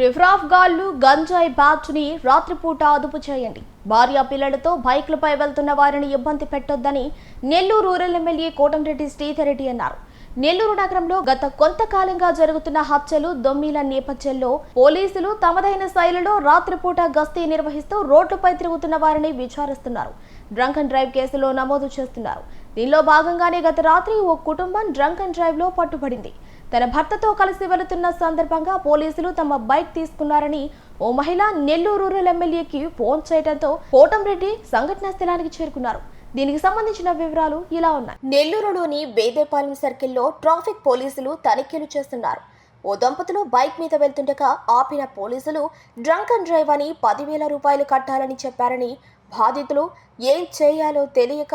Riffraff గాళ్ళు గంజాయి బ్యాచ్ని రాత్రిపూట అదుపు చేయండి. భార్య పిల్లలతో బైక్లపై వెళ్తున్న వారిని ఇబ్బంది పెట్టొద్దని నెల్లూరు రూరల్ ఎమ్మెల్యే కోటంరెడ్డి శ్రీధరెడ్డి అన్నారు. నెల్లూరు నగరంలో గత కొంతకాలంగా జరుగుతున్న హత్యలు దొమ్మిల నేపథ్యంలో పోలీసులు తమదైన శైలిలో రాత్రిపూట గస్తీ నిర్వహిస్తూ రోడ్లపై తిరుగుతున్న వారిని విచారిస్తున్నారు. డ్రంక్ అండ్ డ్రైవ్ కేసులో నమోదు చేస్తున్నారు. దీనిలో భాగంగానే గత రాత్రి ఓ కుటుంబం డ్రంక్ అండ్ డ్రైవ్లో పట్టుబడింది. తన భర్తతో కలిసి వెళుతున్న సందర్భంగా పోలీసులు తమ బైక్ తీసుకున్నారని ఓ మహిళ నెల్లూరు రూరల్ ఎమ్మెల్యేకి ఫోన్ చేయడంతో కోటంరెడ్డి సంఘటనా స్థలానికి చేరుకున్నారు. దీనికి సంబంధించిన వివరాలు ఇలా ఉన్నాయి. నెల్లూరులోని వేదేపాలెం సర్కిల్లో ట్రాఫిక్ పోలీసులు తనిఖీలు చేస్తున్నారు. ఓ దంపతులు బైక్ మీద వెళ్తుండగా ఆపిన పోలీసులు డ్రంక్ అండ్ డ్రైవ్ అని పదివేల రూపాయలు కట్టాలని చెప్పారని బాధితులు ఏం చేయాలో తెలియక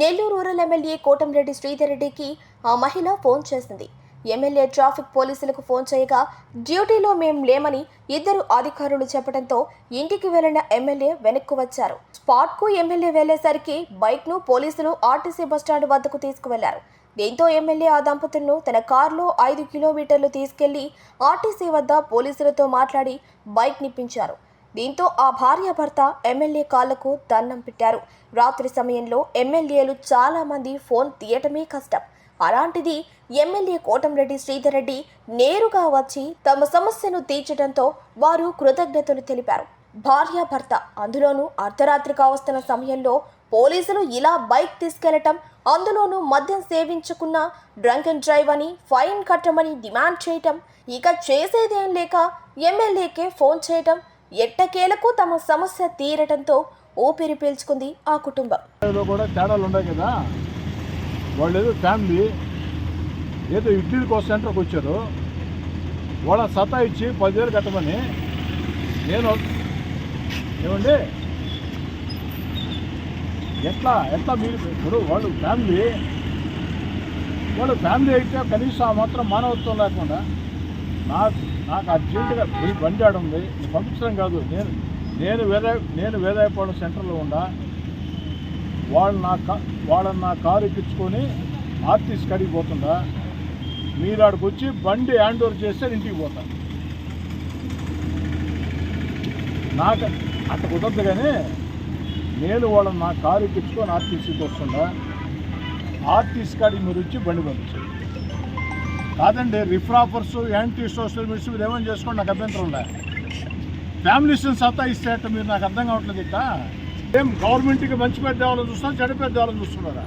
నెల్లూరు రూరల్ ఎమ్మెల్యే కోటంరెడ్డి శ్రీధర్ రెడ్డికి ఆ మహిళ ఫోన్ చేసింది. ఎమ్మెల్యే ట్రాఫిక్ పోలీసులకు ఫోన్ చేయగా డ్యూటీలో మేం లేమని ఇద్దరు అధికారులు చెప్పడంతో ఇంటికి వెళ్ళిన ఎమ్మెల్యే వెనక్కు వచ్చారు. స్పాట్కు ఎమ్మెల్యే వెళ్ళేసరికి బైక్ను పోలీసులు ఆర్టీసీ బస్టాండ్ వద్దకు తీసుకువెళ్ళారు. దీంతో ఎమ్మెల్యే ఆ దంపతులను తన కారులో ఐదు కిలోమీటర్లు తీసుకెళ్ళి ఆర్టీసీ వద్ద పోలీసులతో మాట్లాడి బైక్ నిప్పించారు. దీంతో ఆ భార్యాభర్త ఎమ్మెల్యే కాళ్ళకు దండం పెట్టారు. రాత్రి సమయంలో ఎమ్మెల్యేలు చాలామంది ఫోన్ తీయటమే కష్టం. అలాంటిది ఎమ్మెల్యే కోటంరెడ్డి శ్రీధర్ రెడ్డి నేరుగా వచ్చి తమ సమస్యను తీర్చడంతో వారు కృతజ్ఞతలు తెలిపారు. భార్య భర్త అందులోనూ అర్ధరాత్రి కావస్తున్న సమయంలో పోలీసులు ఇలా బైక్ తీసుకెళ్ళటం అందులోనూ మద్యం సేవించుకున్న డ్రంక్ అండ్ డ్రైవ్ అని ఫైన్ కట్టమని డిమాండ్ చేయటం ఇక చేసేదేం లేక ఎమ్మెల్యేకే ఫోన్ చేయటం ఎట్టకేలకు తమ సమస్య తీరటంతో ఊపిరి పీల్చుకుంది ఆ కుటుంబం. కూడా తేడాలు ఉన్నాయి కదా? వాళ్ళు ఏదో ఫ్యామిలీ ఏదో ఇడ్లీ కోసం సెంటర్కి వచ్చారు. వాళ్ళ సతా ఇచ్చి పదివేలు కట్టమని నేను ఏమండి? ఎట్లా ఎట్లా మీరు ఇప్పుడు వాళ్ళు ఫ్యామిలీ వాళ్ళు ఫ్యామిలీ అయితే కనీసం ఆ మాత్రం మానవత్వం లేకుండా నాకు నాకు అర్జెంటుగా పోయి బండి ఆడుంది పంపించడం కాదు. నేను నేను వేరే నేను వేదాయపాలెం సెంటర్లో ఉండా. వాళ్ళు నా కా వాళ్ళని నా కారు ఎక్కించుకొని ఆర్టీసీ కడిగి పోతుందా? మీరు ఆడికి వచ్చి బండి హ్యాండ్ ఓవర్ చేస్తే ఇంటికి పోతాను నాకు అట్ట కుదరదు కానీ నేను వాళ్ళని నా కారు ఎక్కించుకొని ఆర్టీసీకి వస్తుందా ఆర్టీసీ కాడికి మీరు వచ్చి బండి పంపించండి. కాదండి రిఫ్రాఫర్స్ యాంటీ సోషల్ మీడియా మీరు ఏమైనా చేసుకోండి నాకు అభ్యంతరం ఉందా? ఫ్యామిలీస్ని సత్తా ఇస్తే మీరు నాకు అర్థం కావట్లేదు ఇట్లా ఏం గవర్నమెంట్కి మంచి పెద్ద వాళ్ళని చూస్తున్నారు చెడు పెద్ద వాళ్ళని చూస్తున్నారా